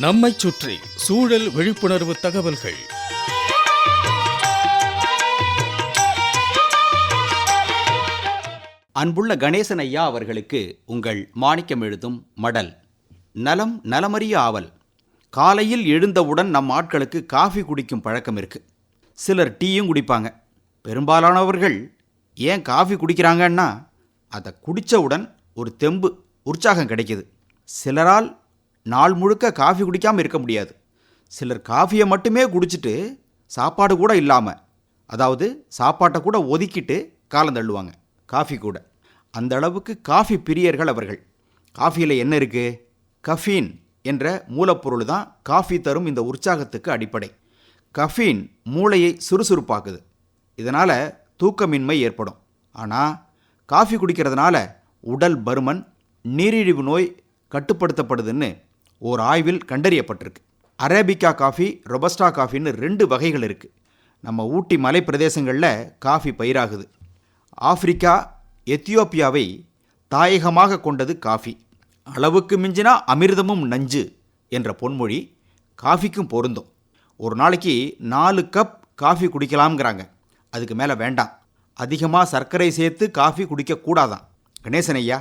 நம்மைச் சுற்றி சூழல் விழிப்புணர்வு தகவல்கள். அன்புள்ள கணேசன் ஐயா அவர்களுக்கு உங்கள் மாணிக்கம் எழுதும் மடல். நலம் நலமறிய ஆவல். காலையில் எழுந்தவுடன் நம் ஆட்களுக்கு காஃபி குடிக்கும் பழக்கம் இருக்கு. சிலர் டீயும் குடிப்பாங்க. பெரும்பாலானவர்கள் ஏன் காஃபி குடிக்கிறாங்கன்னா அதை குடித்தவுடன் ஒரு தெம்பு உற்சாகம் கிடைக்குது. சிலரால் நாள் முழுக்க காஃபி குடிக்காமல் இருக்க முடியாது. சிலர் காஃபியை மட்டுமே குடிச்சிட்டு சாப்பாடு கூட இல்லாமல் அதாவது சாப்பாட்டை கூட ஒதுக்கிட்டு காலம் தள்ளுவாங்க காஃபி கூட. அந்த அளவுக்கு காஃபி பிரியர்கள் அவர்கள். காஃபியில் என்ன இருக்குது கஃபீன் என்ற மூலப்பொருள் தான் காஃபி தரும் இந்த உற்சாகத்துக்கு அடிப்படை. கஃபீன் மூளையை சுறுசுறுப்பாக்குது. இதனால் தூக்கமின்மை ஏற்படும். ஆனால் காஃபி குடிக்கிறதுனால உடல் பருமன் நீரிழிவு நோய் கட்டுப்படுத்தப்படுதுன்னு ஓர் ஆய்வில் கண்டறியப்பட்டிருக்கு. அரேபிக்கா காஃபி ரொபஸ்டா காஃபின்னு ரெண்டு வகைகள் இருக்குது நம்ம ஊட்டி மலை பிரதேசங்களில் காஃபி பயிராகுது. ஆப்பிரிக்கா எத்தியோப்பியாவை தாயகமாக கொண்டது காஃபி. அளவுக்கு மிஞ்சினா அமிர்தமும் நஞ்சு என்ற பொன்மொழி காஃபிக்கும் பொருந்தும். ஒரு நாளைக்கு நாலு கப் காஃபி குடிக்கலாம்ங்கிறாங்க. அதுக்கு மேலே வேண்டாம். அதிகமாக சர்க்கரை சேர்த்து காஃபி குடிக்கக்கூடாதான். கணேசன் ஐயா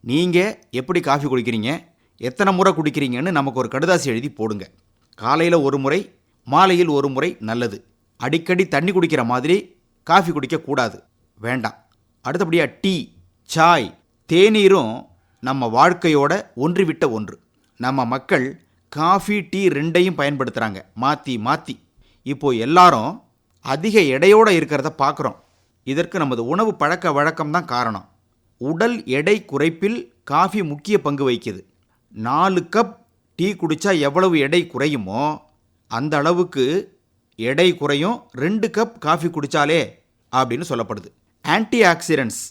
நீங்கள் எப்படி காஃபி குடிக்கிறீங்க? எத்தனை முறை குடிக்கிறீங்கன்னு நமக்கு ஒரு கடுதாசி எழுதி போடுங்க. காலையில் ஒரு முறை மாலையில் ஒரு முறை நல்லது. அடிக்கடி தண்ணி குடிக்கிற மாதிரி காஃபி குடிக்கக்கூடாது வேண்டாம். அடுத்தபடியாக டீ சாய் தேநீரும் நம்ம வாழ்க்கையோட ஒன்றிவிட்ட ஒன்று. நம்ம மக்கள் காஃபி டீ ரெண்டையும் பயன்படுத்துகிறாங்க மாற்றி மாற்றி இப்போது எல்லாரும் அதிக எடையோடு இருக்கிறத பார்க்குறோம் இதற்கு நமது உணவு பழக்க வழக்கம் தான் காரணம். உடல் எடை குறைப்பில் காஃபி முக்கிய பங்கு வகிக்குது. நாலு கப் டீ குடித்தா எவ்வளவு எடை குறையுமோ அந்த அளவுக்கு எடை குறையும். ரெண்டு கப் காஃபி குடித்தாலே அப்படின்னு சொல்லப்படுது. ஆன்டி ஆக்சிடென்ட்ஸ்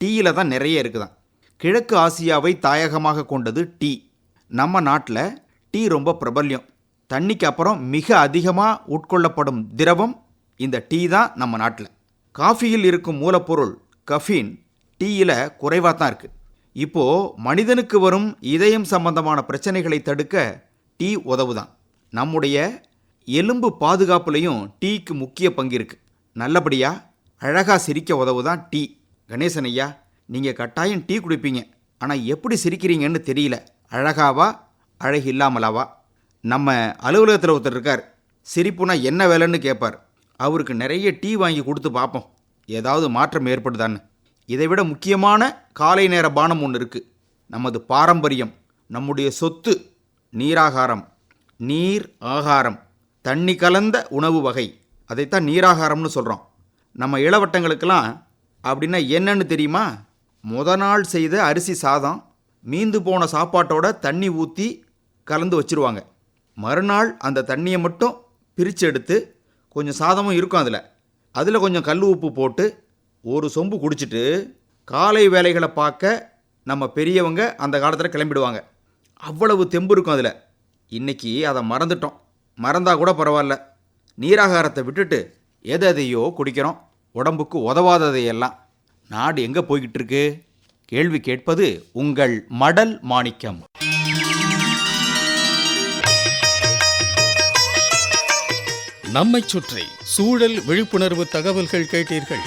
டீயில் தான் நிறைய இருக்குதான். கிழக்கு ஆசியாவை தாயகமாக கொண்டது டீ. நம்ம நாட்டில் டீ ரொம்ப பிரபல்யம். தண்ணிக்கு அப்புறம் மிக அதிகமாக உட்கொள்ளப்படும் திரவம் இந்த டீ தான் நம்ம நாட்டில். காஃபியில் இருக்கும் மூலப்பொருள் கஃபீன் டீயில் குறைவாக தான் இருக்குது இப்போது மனிதனுக்கு வரும் இதயம் சம்பந்தமான பிரச்சனைகளை தடுக்க டீ உதவுதான். நம்முடைய எலும்பு பாதுகாப்புலையும் டீக்கு முக்கிய பங்கு இருக்குது நல்லபடியாக அழகாக சிரிக்க உதவுதான் டீ. கணேசன் ஐயா நீங்கள் கட்டாயம் டீ குடிப்பீங்க. ஆனால் எப்படி சிரிக்கிறீங்கன்னு தெரியல. அழகாவா அழகு இல்லாமலாவா நம்ம அலுவலகத்தில் ஒருத்தர் இருக்கார். சிரிப்புனா என்ன வேலைன்னு கேட்பார் அவருக்கு நிறைய டீ வாங்கி கொடுத்து பார்ப்போம். ஏதாவது மாற்றம் ஏற்படுதான்னு. இதை விட முக்கியமான காலை நேர பானம் ஒன்று இருக்குது நமது பாரம்பரியம் நம்முடைய சொத்து நீராகாரம் நீர் ஆகாரம் தண்ணி கலந்த உணவு வகை. அதைத்தான் நீராகாரம்னு சொல்கிறோம் நம்ம இளவட்டங்களுக்கெல்லாம் அப்படின்னா என்னன்னு தெரியுமா? முத நாள் செய்த அரிசி சாதம் மீந்து போன சாப்பாட்டோட தண்ணி ஊற்றி கலந்து வச்சுருவாங்க. மறுநாள் அந்த தண்ணியை மட்டும் பிரித்து எடுத்து கொஞ்சம் சாதமும் இருக்கும் அதில். அதில் கொஞ்சம் கல் உப்பு போட்டு ஒரு சொம்பு குடிச்சிட்டு காலை வேலைகளை பார்க்க நம்ம பெரியவங்க அந்த காலத்தில் கிளம்பிடுவாங்க. அவ்வளவு தெம்பு இருக்கும் அதில். இன்னைக்கு அதை மறந்துட்டோம். மறந்தா கூட பரவாயில்ல. நீராகாரத்தை விட்டுட்டு எதை எதையோ குடிக்கிறோம். உடம்புக்கு உதவாததையெல்லாம் நாடு எங்கே போய்கிட்டு இருக்கு? கேள்வி கேட்பது உங்கள் மடல் மாணிக்கம். நம்மை சுற்றி சூழல் விழிப்புணர்வு தகவல்கள் கேட்டீர்கள்.